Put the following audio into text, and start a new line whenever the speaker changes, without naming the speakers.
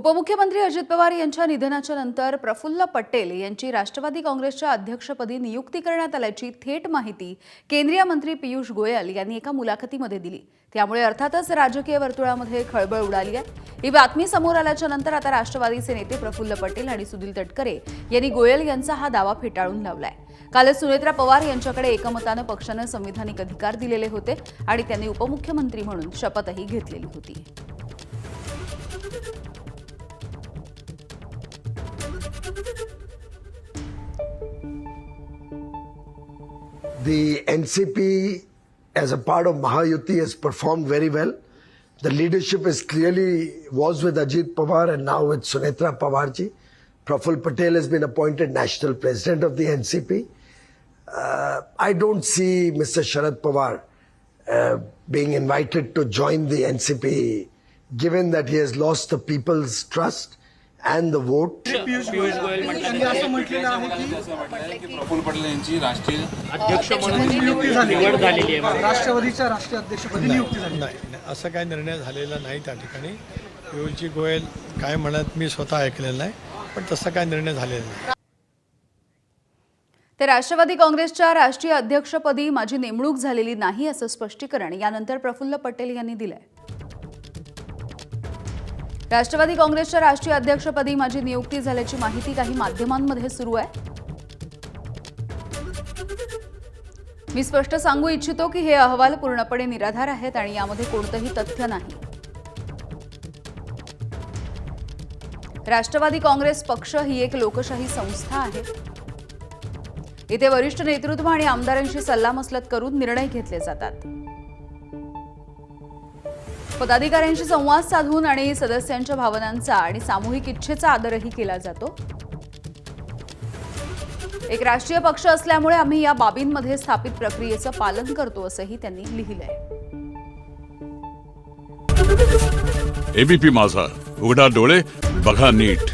उपमुख्यमंत्री अजित पवार यांच्या निधनाच्या नंतर प्रफुल्ल पटेल यांची राष्ट्रवादी काँग्रेसच्या अध्यक्षपदी नियुक्ती करण्यात आल्याची थेट माहिती केंद्रीय मंत्री पियुष गोयल यांनी एका मुलाखतीमध्ये दिली. त्यामुळे अर्थातच राजकीय वर्तुळामध्ये खळबळ उडाली आहे. ही बातमी समोर आल्याच्यानंतर आता राष्ट्रवादीचे नेते प्रफुल्ल पटेल आणि सुनील तटकरे यांनी गोयल यांचा हा दावा फेटाळून लावलाय. कालच सुनेत्रा पवार यांच्याकडे एकमतानं पक्षानं संविधानिक अधिकार दिलेले होते आणि त्यांनी उपमुख्यमंत्री म्हणून शपथही घेतलेली होती.
The NCP, as a part of Mahayuti, has performed very well. The leadership is clearly was with Ajit Pawar and now with Sunetra Pawarji. Praful Patel has been appointed national president of the NCP. Uh, I don't see Mr. Sharad Pawar uh, being invited to join the NCP, given that he has lost the people's trust and the vote.
Piyush Goyal यांनी असं म्हटलेलं आहे की
प्रफुल्ल पटेल यांची राष्ट्रीय
अध्यक्ष म्हणून
नियुक्ती
झालेली आहे.
राष्ट्रवादीच्या राष्ट्रीय अध्यक्षपदी नियुक्ती झाली.
नाही असं काही निर्णय झालेला नाही त्या ठिकाणी. पियुषजी गोयल काय म्हणत मी स्वतः ऐकलेलं नाही पण तसा काय निर्णय झालेला नाही.
ते राष्ट्रवादी काँग्रेसच्या राष्ट्रीय अध्यक्षपदी माझी नेमणूक झालेली नाही असं स्पष्टीकरण यानंतर प्रफुल्ल पटेल यांनी दिलंय. राष्ट्रवादी काँग्रेसच्या राष्ट्रीय अध्यक्षपदी माझी नियुक्ती झाल्याची माहिती काही माध्यमांमध्ये सुरू आहे. मी स्पष्ट सांगू इच्छितो की हे अहवाल पूर्णपणे निराधार आहेत आणि यामध्ये कोणतंही तथ्य नाही. राष्ट्रवादी काँग्रेस पक्ष ही एक लोकशाही संस्था आहे. इथे वरिष्ठ नेतृत्व आणि आमदारांशी सल्लामसलत करून निर्णय घेतले जातात. पदाधिकाऱ्यांशी संवाद साधून आणि सदस्यांच्या भावनांचा आणि सामूहिक इच्छेचा आदरही केला जातो. एक राष्ट्रीय पक्ष असल्यामुळे आम्ही या बाबींमध्ये स्थापित प्रक्रियेचं पालन करतो असंही त्यांनी लिहिलंय.
एबीपी माझा उघडा डोळे बघा नीट.